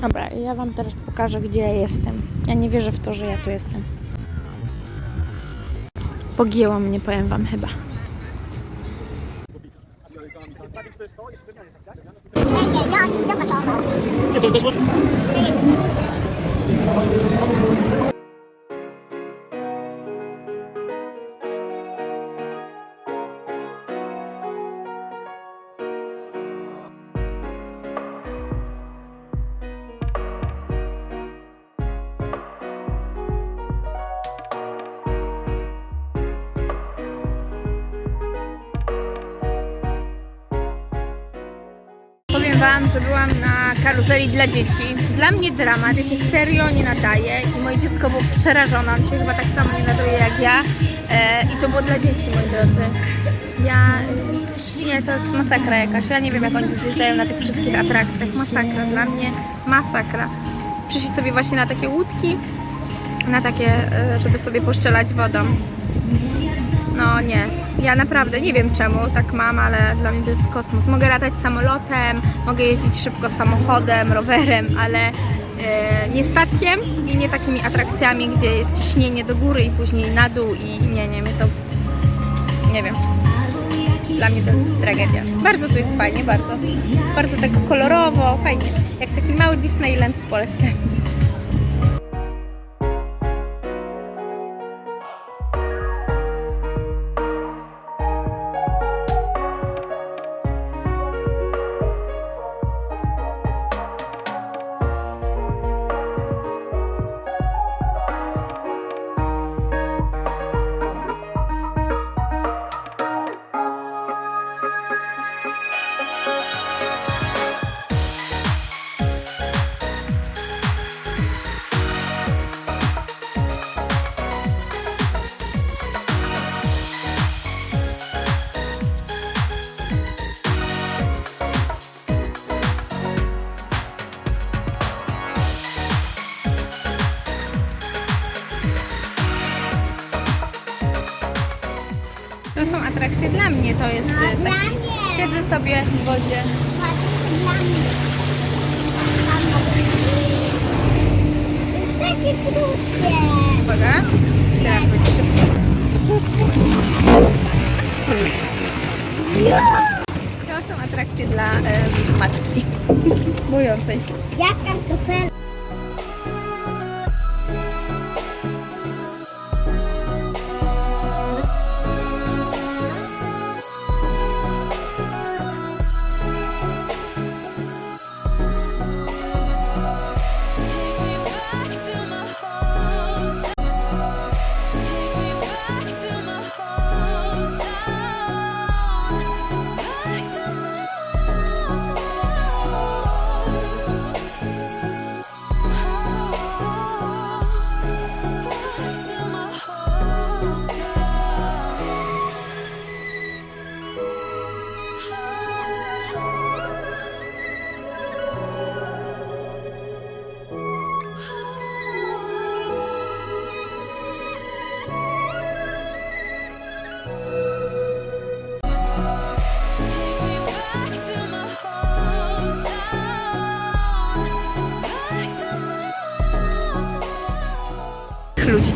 Dobra, ja wam teraz pokażę, gdzie ja jestem. Ja nie wierzę w to, że ja tu jestem. Pogięło mnie, powiem wam chyba. Powiem Wam, że byłam na karuzeli dla dzieci. Dla mnie dramat, ja się serio nie nadaje i moje dziecko było przerażone, on się chyba tak samo nie nadaje jak ja e, i to było dla dzieci, moi drodzy. Ja, nie, to jest masakra jakaś, ja nie wiem jak oni tu zjeżdżają na tych wszystkich atrakcjach, masakra, dla mnie masakra. Przyszli sobie właśnie na takie łódki, na takie, e, żeby sobie poszczelać wodą. No nie, ja naprawdę nie wiem czemu tak mam, ale dla mnie to jest kosmos. Mogę latać samolotem, mogę jeździć szybko samochodem, rowerem, ale e, nie statkiem i nie takimi atrakcjami, gdzie jest ciśnienie do góry i później na dół i nie, nie, mnie to nie wiem. Dla mnie to jest tragedia. Bardzo tu jest fajnie, bardzo. Bardzo tak kolorowo, fajnie. Jak taki mały Disneyland w Polsce. Atrakcje dla mnie, to jest e, taki... Siedzę sobie w wodzie. Takie krótkie. Uwaga. Teraz będzie szybko. To są atrakcje dla em, matki bojącej się. Jak kartofel.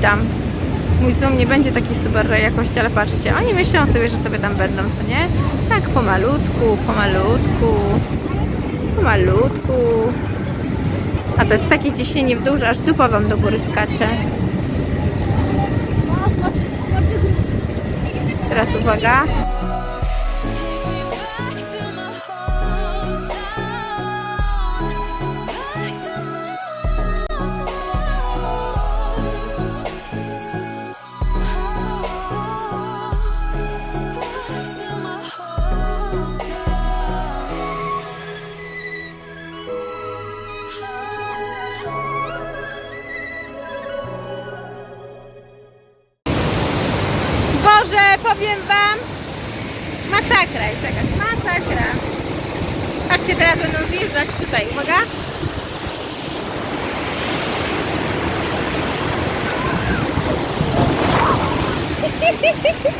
Tam. Mój zoom nie będzie takiej super jakości, ale patrzcie, oni myślą sobie, że sobie tam będą, co nie? Tak pomalutku, pomalutku, pomalutku. A to jest takie ciśnienie w dół, aż dupa wam do góry skacze. Teraz uwaga. Powiem wam, masakra jest jakaś, masakra. Patrzcie, teraz będą zjeżdżać tutaj, uwaga.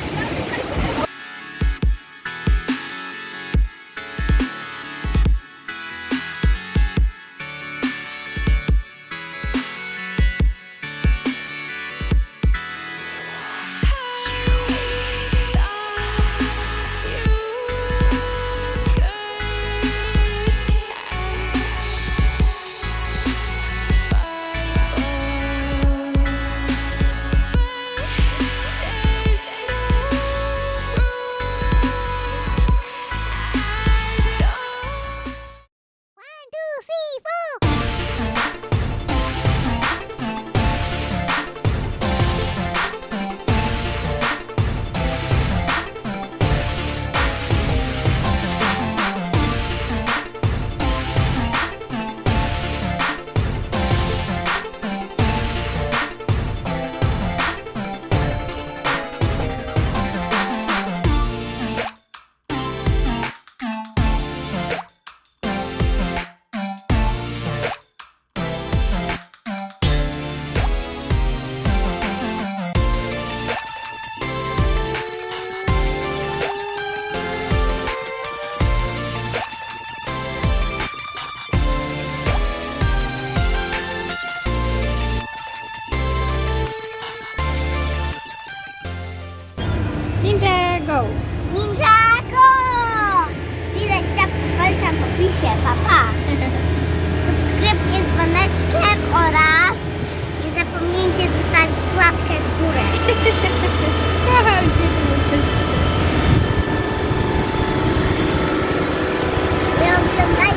Ninjago! Widać czap palcem w opisie, papa. Subskrypcję z dzwoneczkiem oraz nie zapomnijcie zostawić łapkę w górę. Oglądajcie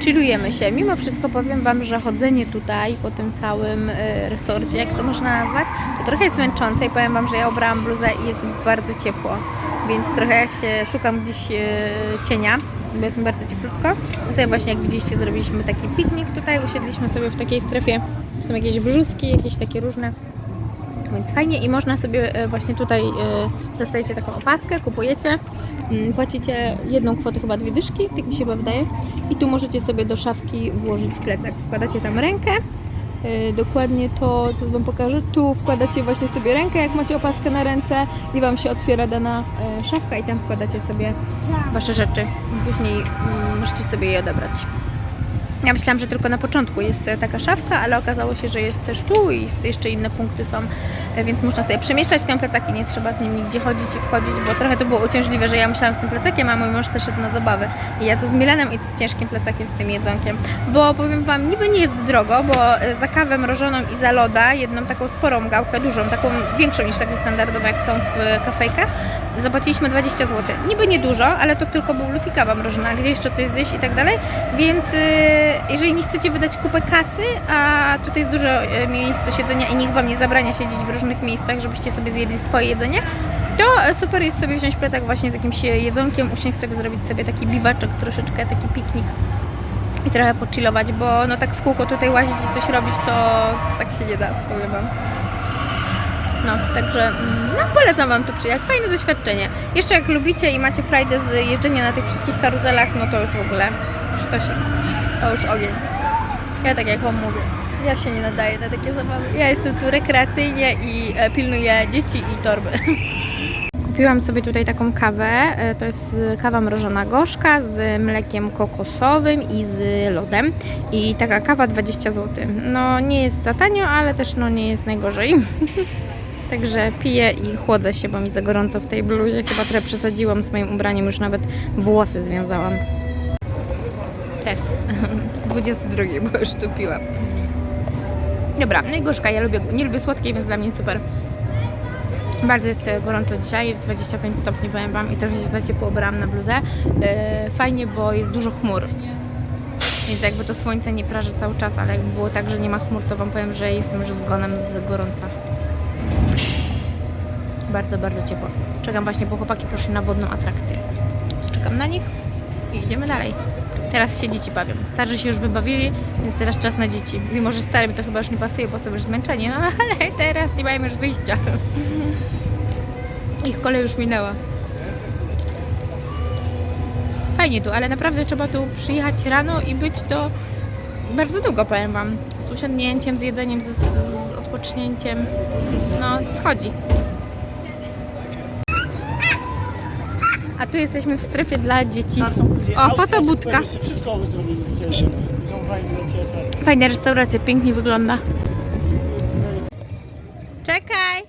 Chillujemy się. Mimo wszystko powiem Wam, że chodzenie tutaj po tym całym e, resorcie, jak to można nazwać, to trochę jest męczące i powiem Wam, że ja obrałam bluzę i jest bardzo ciepło, więc trochę jak się szukam gdzieś e, cienia, bo jest mi bardzo cieplutko. Sobie właśnie jak widzieliście zrobiliśmy taki piknik tutaj, usiedliśmy sobie w takiej strefie, są jakieś brzuski, jakieś takie różne więc fajnie i można sobie e, właśnie tutaj e, dostajecie taką opaskę, kupujecie, mm, płacicie jedną kwotę, chyba dwie dyszki, tak mi się chyba wydaje. I tu możecie sobie do szafki włożyć plecak. Wkładacie tam rękę, e, dokładnie to, co Wam pokażę. Tu wkładacie właśnie sobie rękę, jak macie opaskę na ręce i Wam się otwiera dana szafka i tam wkładacie sobie Wasze rzeczy. Później mm, możecie sobie je odebrać. Ja myślałam, że tylko na początku jest taka szafka, ale okazało się, że jest też tu i jeszcze inne punkty są, więc można sobie przemieszczać ten plecak i nie trzeba z nim nigdzie chodzić i wchodzić, bo trochę to było uciążliwe, że ja musiałam z tym plecakiem, a mój mąż szedł na zabawy. I ja tu z Milanem i to z ciężkim plecakiem, z tym jedzonkiem. Bo powiem Wam, niby nie jest drogo, bo e, za kawę mrożoną i za loda, jedną taką sporą gałkę, dużą, taką większą niż takie standardowe, jak są w kafejkach, zapłaciliśmy 20 zł. Niby niedużo, ale to tylko był lód i kawa mrożona, gdzie jeszcze coś zjeść i tak dalej, więc y, jeżeli nie chcecie wydać kupę kasy, a tutaj jest dużo y, miejsc do siedzenia i nikt Wam nie zabrania siedzieć w różnych miejscach, żebyście sobie zjedli swoje jedzenie, to y, super jest sobie wziąć plecak właśnie z jakimś jedzonkiem, usiąść sobie, zrobić sobie taki biwaczek troszeczkę, taki piknik i trochę pochillować, bo no tak w kółko tutaj łazić i coś robić, to, to tak się nie da, powiem Wam. No, także mm, no, polecam Wam tu przyjechać. Fajne doświadczenie. Jeszcze jak lubicie i macie frajdę z jeżdżenia na tych wszystkich karuzelach, no to już w ogóle sztosik. To już ogień. Ja tak jak Wam mówię, ja się nie nadaję na takie zabawy. Ja jestem tu rekreacyjnie i e, pilnuję dzieci i torby. Kupiłam sobie tutaj taką kawę. E, To jest kawa mrożona gorzka z mlekiem kokosowym i z lodem. I taka kawa 20 zł. No nie jest za tanio, ale też no nie jest najgorzej. Także piję i chłodzę się, bo mi za gorąco w tej bluzie. Chyba trochę przesadziłam z moim ubraniem, już nawet włosy związałam. Test. 22, bo już tu piłam. Dobra, no i gorzka. Ja lubię, nie lubię słodkiej, więc dla mnie super. Bardzo jest e, gorąco dzisiaj, jest 25 stopni, powiem Wam, i trochę się za ciepło ubrałam na bluzę. E, fajnie, bo jest dużo chmur. Więc jakby to słońce nie praży cały czas, ale jakby było tak, że nie ma chmur, to Wam powiem, że jestem już zgonem z gorąca. Bardzo, bardzo ciepło. Czekam właśnie, bo chłopaki poszli na wodną atrakcję. Czekam na nich i idziemy dalej. Teraz się dzieci bawią. Starzy się już wybawili, więc teraz czas na dzieci. Mimo, że starym to chyba już nie pasuje, bo są już zmęczeni, no ale teraz nie mają już wyjścia. Ich kolej już minęła. Fajnie tu, ale naprawdę trzeba tu przyjechać rano i być do bardzo długo, powiem Wam. Z usiądnięciem, z jedzeniem, z, z odpocznięciem. No, schodzi. A tu jesteśmy w strefie dla dzieci. O, fotobudka. Wszystko lecie, Fajna restauracja, pięknie wygląda. Czekaj!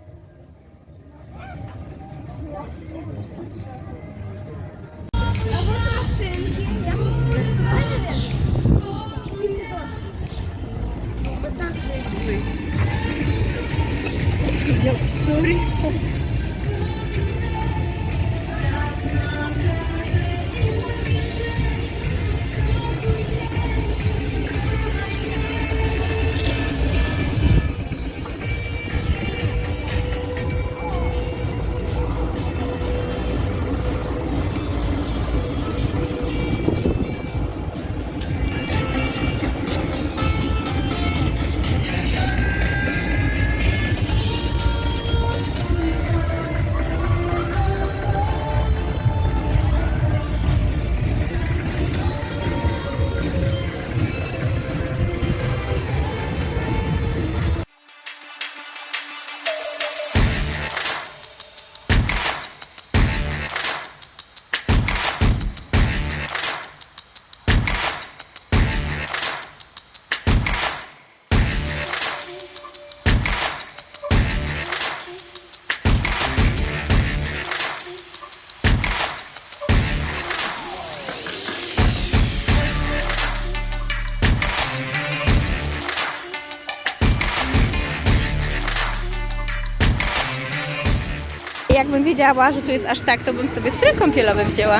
Jakbym wiedziała, że tu jest aż tak, to bym sobie strój kąpielowy wzięła.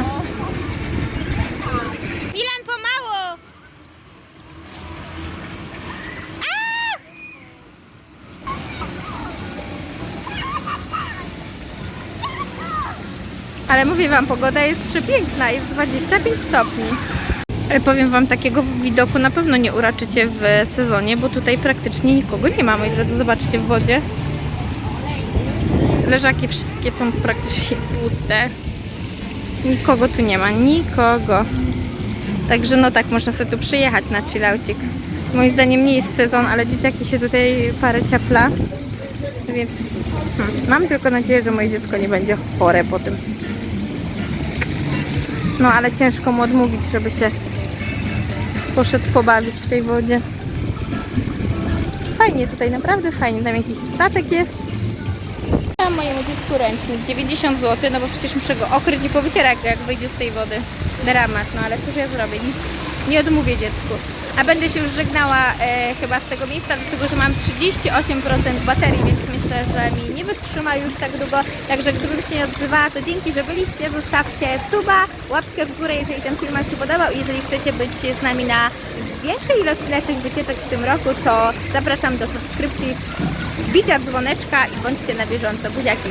Milan, pomału! Ale mówię Wam, pogoda jest przepiękna, jest 25 stopni. Ale powiem Wam, takiego widoku na pewno nie uraczycie w sezonie, bo tutaj praktycznie nikogo nie ma, moi drodzy, zobaczcie w wodzie. Leżaki wszystkie są praktycznie puste. Nikogo tu nie ma, nikogo. Także no tak, można sobie tu przyjechać na chillaucik. Moim zdaniem nie jest sezon, ale dzieciaki się tutaj parę ciapla. Więc hmm, mam tylko nadzieję, że moje dziecko nie będzie chore po tym. No ale ciężko mu odmówić, żeby się poszedł pobawić w tej wodzie. Fajnie tutaj, naprawdę fajnie. Tam jakiś statek jest. Dam mojemu dziecku ręcznik 90 zł, no bo przecież muszę go okryć i powycierać, jak wyjdzie z tej wody. Dramat, no ale cóż ja zrobię, nic nie odmówię dziecku. A będę się już żegnała e, chyba z tego miejsca, dlatego że mam 38% baterii, więc myślę, że mi nie wytrzyma już tak długo. Także gdybym się nie odzywała, to dzięki, że byliście. Zostawcie suba, łapkę w górę, jeżeli ten film się podobał i jeżeli chcecie być z nami na większej ilości naszych wycieczek w tym roku, to zapraszam do subskrypcji, bicia dzwoneczka i bądźcie na bieżąco. Buziaki!